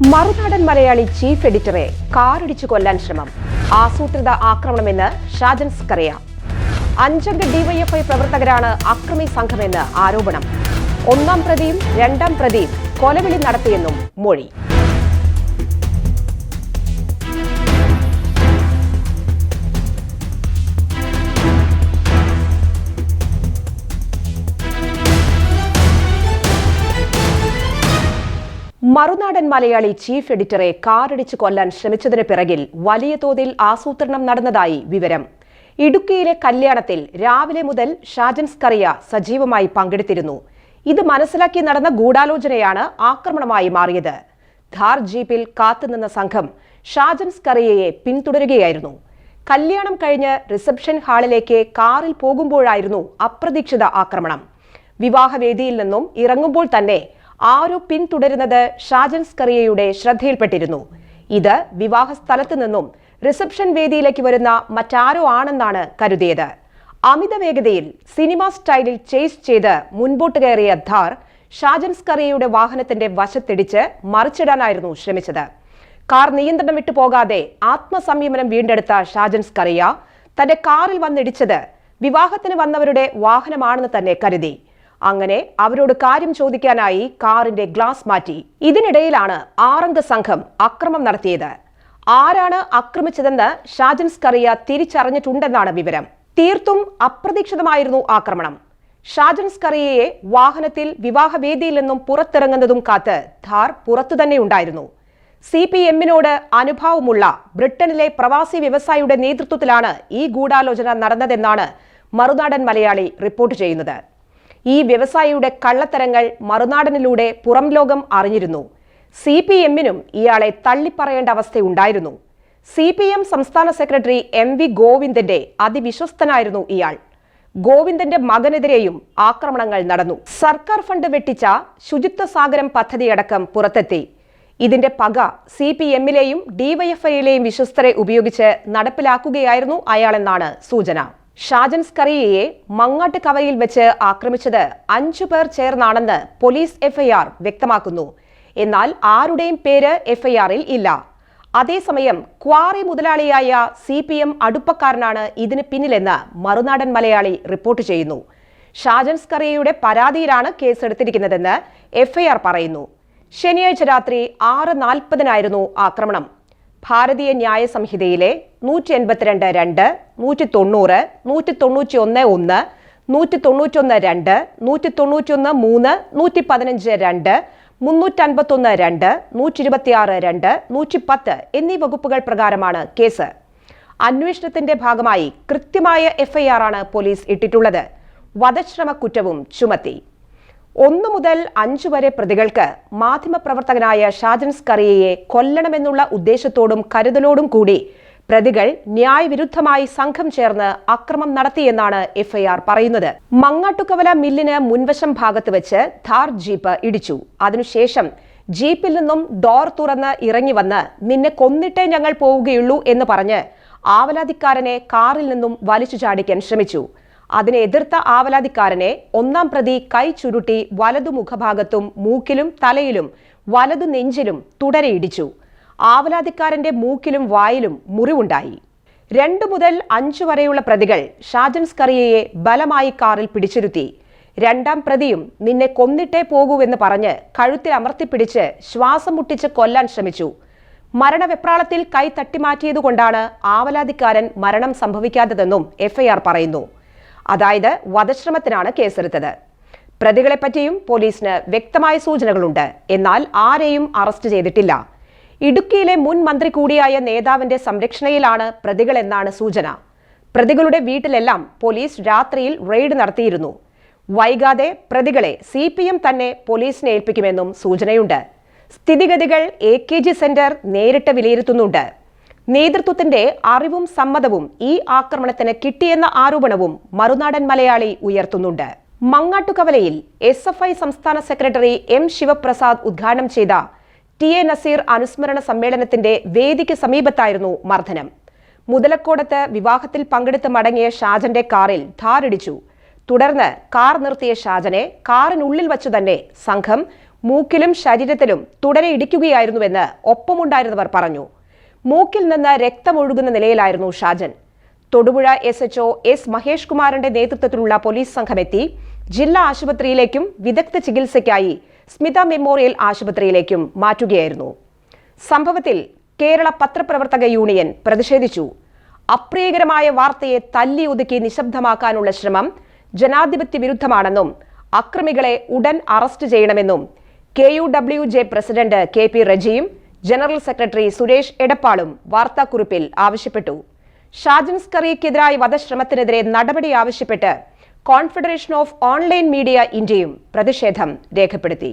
Marunadan Malayali chief എഡിറ്ററെ കാറിടിച്ചു കൊല്ലാൻ ശ്രമം. ആസൂത്രിത ആക്രമണമെന്ന് ഷാജൻ സ്കറിയ. അഞ്ചംഗ ഡിവൈഎഫ്ഐ പ്രവർത്തകരാണ് അക്രമി സംഘമെന്ന് ആരോപണം. ഒന്നാം പ്രതിയും രണ്ടാം പ്രതിയും കൊലവിളി നടത്തിയെന്നും മൊഴി. മറുനാടൻ മലയാളി ചീഫ് എഡിറ്ററെ കാറിടിച്ച് കൊല്ലാൻ ശ്രമിച്ചതിന് പിറകിൽ വലിയ തോതിൽ ആസൂത്രണം നടന്നതായി വിവരം. ഇടുക്കിയിലെ കല്യാണത്തിൽ രാവിലെ മുതൽ ഷാജൻ സ്കറിയ സജീവമായി പങ്കെടുത്തിരുന്നു. ഇത് മനസ്സിലാക്കി നടന്ന ഗൂഢാലോചനയാണ് ആക്രമണമായി മാറിയത്. ധാർ ജീപ്പിൽ കാത്തുനിന്ന സംഘം ഷാജൻ സ്കറിയയെ പിന്തുടരുകയായിരുന്നു. കല്യാണം കഴിഞ്ഞ് റിസപ്ഷൻ ഹാളിലേക്ക് കാറിൽ പോകുമ്പോഴായിരുന്നു അപ്രതീക്ഷിത ആക്രമണം. വിവാഹവേദിയിൽ നിന്നും ഇറങ്ങുമ്പോൾ തന്നെ ആരോ പിന്തുടരുന്നത് ഷാജൻ സ്കറിയയുടെ ശ്രദ്ധയിൽപ്പെട്ടിരുന്നു. ഇത് വിവാഹ സ്ഥലത്ത് നിന്നും റിസപ്ഷൻ വേദിയിലേക്ക് വരുന്ന മറ്റാരോ ആണെന്നാണ് കരുതിയത്. അമിത വേഗതയിൽ സിനിമ സ്റ്റൈലിൽ ചേസ് ചെയ്ത് മുൻപോട്ട് കയറിയ ധാർ ഷാജൻ സ്കറിയയുടെ വാഹനത്തിന്റെ വശത്തിടിച്ച് മറിച്ചിടാനായിരുന്നു ശ്രമിച്ചത്. കാർ നിയന്ത്രണം വിട്ടു പോകാതെ ആത്മസംയമനം വീണ്ടെടുത്ത ഷാജൻ സ്കറിയ തന്റെ കാറിൽ വന്നിടിച്ചത് വിവാഹത്തിന് വന്നവരുടെ വാഹനമാണെന്ന് തന്നെ കരുതി. അങ്ങനെ അവരോട് കാര്യം ചോദിക്കാനായി കാറിന്റെ ഗ്ലാസ് മാറ്റി. ഇതിനിടയിലാണ് ആറംഗ സംഘം അക്രമം നടത്തിയത്. ആരാണ് ആക്രമിച്ചതെന്ന് ഷാജൻ സ്കറിയ തിരിച്ചറിഞ്ഞിട്ടുണ്ടെന്നാണ് വിവരം. തീർത്തും അപ്രതീക്ഷിതമായിരുന്നു ആക്രമണം. ഷാജൻ സ്കറിയയെ വാഹനത്തിൽ വിവാഹവേദിയിൽ നിന്നും പുറത്തിറങ്ങുന്നതും കാത്ത് ധാർ പുറത്തു തന്നെ ഉണ്ടായിരുന്നു. സി പി എമ്മിനോട് അനുഭാവമുള്ള ബ്രിട്ടനിലെ പ്രവാസി വ്യവസായിയുടെ നേതൃത്വത്തിലാണ് ഈ ഗൂഢാലോചന നടന്നതെന്നാണ് മറുനാടൻ മലയാളി റിപ്പോർട്ട് ചെയ്യുന്നത്. ഈ വ്യവസായിയുടെ കള്ളത്തരങ്ങൾ മറുനാടനിലൂടെ പുറം ലോകം അറിഞ്ഞിരുന്നു. സി പി എമ്മിനും ഇയാളെ തള്ളിപ്പറയേണ്ട അവസ്ഥയുണ്ടായിരുന്നു. സി പി എം സംസ്ഥാന സെക്രട്ടറി എം വി ഗോവിന്ദന്റെ അതിവിശ്വസ്തനായിരുന്നു ഇയാൾ. ഗോവിന്ദന്റെ മകനെതിരെയും ആക്രമണങ്ങൾ നടന്നു. സർക്കാർ ഫണ്ട് വെട്ടിച്ച ശുചിത്വ സാഗരം പദ്ധതിയടക്കം പുറത്തെത്തി. ഇതിന്റെ പക സി പി എമ്മിലെയും ഡിവൈഎഫ്ഐയിലെയും വിശ്വസ്തരെ ഉപയോഗിച്ച് നടപ്പിലാക്കുകയായിരുന്നു അയാളെന്നാണ് സൂചന. ഷാജൻ സ്കറിയയെ മങ്ങാട്ട് കവയിൽ വെച്ച് ആക്രമിച്ചത് അഞ്ചു പേർ ചേർന്നാണെന്ന് പോലീസ് എഫ്ഐആർ വ്യക്തമാക്കുന്നു. എന്നാൽ ആരുടെയും പേര് എഫ്ഐആറിൽ ഇല്ല. അതേസമയം ക്വാറി മുതലാളിയായ സി പി എം അടുപ്പക്കാരനാണ് ഇതിന് പിന്നിലെന്ന് മറുനാടൻ മലയാളി റിപ്പോർട്ട് ചെയ്യുന്നു. ഷാജൻ സ്കറിയയുടെ പരാതിയിലാണ് കേസെടുത്തിരിക്കുന്നതെന്ന് എഫ്ഐആർ പറയുന്നു. ശനിയാഴ്ച രാത്രി ആറ് നാൽപ്പതിനായിരുന്നു ആക്രമണം. ഭാരതീയ ന്യായ സംഹിതയിലെ നൂറ്റി എൺപത്തിരണ്ട് രണ്ട് നൂറ്റി തൊണ്ണൂറ് നൂറ്റി തൊണ്ണൂറ്റി ഒന്ന് ഒന്ന് നൂറ്റി തൊണ്ണൂറ്റൊന്ന് രണ്ട് നൂറ്റി തൊണ്ണൂറ്റൊന്ന് മൂന്ന് നൂറ്റി പതിനഞ്ച് രണ്ട് മുന്നൂറ്റൻപത്തൊന്ന് രണ്ട് നൂറ്റി ഇരുപത്തിയാറ് രണ്ട് നൂറ്റി പത്ത് എന്നീ വകുപ്പുകൾ പ്രകാരമാണ് കേസ്. അന്വേഷണത്തിന്റെ ഭാഗമായി കൃത്യമായ എഫ്ഐആർ ആണ് പോലീസ് ഇട്ടിട്ടുള്ളത്. വധശ്രമ കുറ്റവും ചുമത്തി. ഒന്നു മുതൽ അഞ്ചു വരെ പ്രതികൾക്ക് മാധ്യമപ്രവർത്തകനായ ഷാജൻ സ്കറിയയെ കൊല്ലണമെന്നുള്ള ഉദ്ദേശത്തോടും കരുതലോടും കൂടി പ്രതികൾ ന്യായവിരുദ്ധമായി സംഘം ചേർന്ന് അക്രമം നടത്തിയെന്നാണ് എഫ്ഐആർ പറയുന്നത്. മങ്ങാട്ടുകവല മില്ലിന് മുൻവശം ഭാഗത്ത് വെച്ച് ധാർ ജീപ്പ് ഇടിച്ചു. അതിനുശേഷം ജീപ്പിൽ നിന്നും ഡോർ തുറന്ന് ഇറങ്ങി വന്ന് നിന്നെ കൊന്നിട്ടേ ഞങ്ങൾ പോവുകയുള്ളൂ എന്ന് പറഞ്ഞ് ആവലാതിക്കാരനെ കാറിൽ നിന്നും വലിച്ചു ചാടിക്കാൻ ശ്രമിച്ചു. അതിനെ എതിർത്ത ആവലാതിക്കാരനെ ഒന്നാം പ്രതി കൈ ചുരുട്ടി വലതു മുഖഭാഗത്തും മൂക്കിലും തലയിലും വലതു നെഞ്ചിലും തുടരെ ഇടിച്ചു. ആവലാതിക്കാരന്റെ മൂക്കിലും വായിലും മുറിവുണ്ടായി. രണ്ടു മുതൽ അഞ്ചു വരെയുള്ള പ്രതികൾ ഷാജൻ സ്കറിയയെ ബലമായി കാറിൽ പിടിച്ചിരുത്തി. രണ്ടാം പ്രതിയും നിന്നെ കൊന്നിട്ടേ പോകൂവെന്ന് പറഞ്ഞ് കഴുത്തിൽ അമർത്തിപ്പിടിച്ച് ശ്വാസം മുട്ടിച്ച് കൊല്ലാൻ ശ്രമിച്ചു. മരണവെപ്രാളത്തിൽ കൈ തട്ടിമാറ്റിയതുകൊണ്ടാണ് ആവലാതിക്കാരൻ മരണം സംഭവിക്കാത്തതെന്നും എഫ്ഐആർ പറയുന്നു. അതായത് വധശ്രമത്തിനാണ് കേസെടുത്തത്. പ്രതികളെപ്പറ്റിയും പോലീസിന് വ്യക്തമായ സൂചനകളുണ്ട്. എന്നാൽ ആരെയും അറസ്റ്റ് ചെയ്തിട്ടില്ല. ഇടുക്കിയിലെ മുൻ മന്ത്രി കൂടിയായ നേതാവിന്റെ സംരക്ഷണയിലാണ് പ്രതികളെന്നാണ് സൂചന. പ്രതികളുടെ വീട്ടിലെല്ലാം പോലീസ് രാത്രിയിൽ റെയ്ഡ് നടത്തിയിരുന്നു. വൈകാതെ പ്രതികളെ സി പി എം തന്നെ പോലീസിനെ ഏൽപ്പിക്കുമെന്നും സൂചനയുണ്ട്. സ്ഥിതിഗതികൾ എ കെ ജി സെന്റർ നേരിട്ട് വിലയിരുത്തുന്നുണ്ട്. നേതൃത്വത്തിന്റെ അറിവും സമ്മതവും ഈ ആക്രമണത്തിന് കിട്ടിയെന്ന ആരോപണവും മറുനാടൻ മലയാളി ഉയർത്തുന്നുണ്ട്. മങ്ങാട്ടുകവലയിൽ എസ് എഫ് ഐ സംസ്ഥാന സെക്രട്ടറി എം ശിവപ്രസാദ് ഉദ്ഘാടനം ചെയ്ത ടി എ നസീർ അനുസ്മരണ സമ്മേളനത്തിന്റെ വേദിക്ക് സമീപത്തായിരുന്നു മർദ്ദനം. മുതലക്കോടത്ത് വിവാഹത്തിൽ പങ്കെടുത്ത് മടങ്ങിയ ഷാജന്റെ കാറിൽ ധാരിടിച്ചു. തുടർന്ന് കാർ നിർത്തിയ ഷാജനെ കാറിനുള്ളിൽ വച്ചു തന്നെ സംഘം മൂക്കിലും ശരീരത്തിലും തുടരെ ഇടിക്കുകയായിരുന്നുവെന്ന് ഒപ്പമുണ്ടായിരുന്നവർ പറഞ്ഞു. മൂക്കിൽ നിന്ന് രക്തമൊഴുകുന്ന നിലയിലായിരുന്നു Shajan. Thodupuzha S HO S Mahesh കുമാറിന്റെ നേതൃത്വത്തിലുള്ള പോലീസ് സംഘമെത്തി ജില്ലാ ആശുപത്രിയിലേക്കും വിദഗ്ധ ചികിത്സയ്ക്കായി സ്മിത മെമ്മോറിയൽ ആശുപത്രിയിലേക്കും മാറ്റുകയായിരുന്നു. സംഭവത്തിൽ കേരള പത്രപ്രവർത്തക യൂണിയൻ പ്രതിഷേധിച്ചു. അപ്രിയകരമായ വാർത്തയെ തല്ലി ഒതുക്കി നിശബ്ദമാക്കാനുള്ള ശ്രമം ജനാധിപത്യ വിരുദ്ധമാണെന്നും അക്രമികളെ ഉടൻ അറസ്റ്റ് ചെയ്യണമെന്നും K U W J president K P റജിയും general secretary Suresh എടപ്പാളും വാർത്താക്കുറിപ്പിൽ ആവശ്യപ്പെട്ടു. ഷാജൻ സ്കറിയക്കെതിരായ വധശ്രമത്തിനെതിരെ നടപടി ആവശ്യപ്പെട്ട് കോൺഫെഡറേഷൻ ഓഫ് ഓൺലൈൻ മീഡിയ ഇന്ത്യയും പ്രതിഷേധം രേഖപ്പെടുത്തി.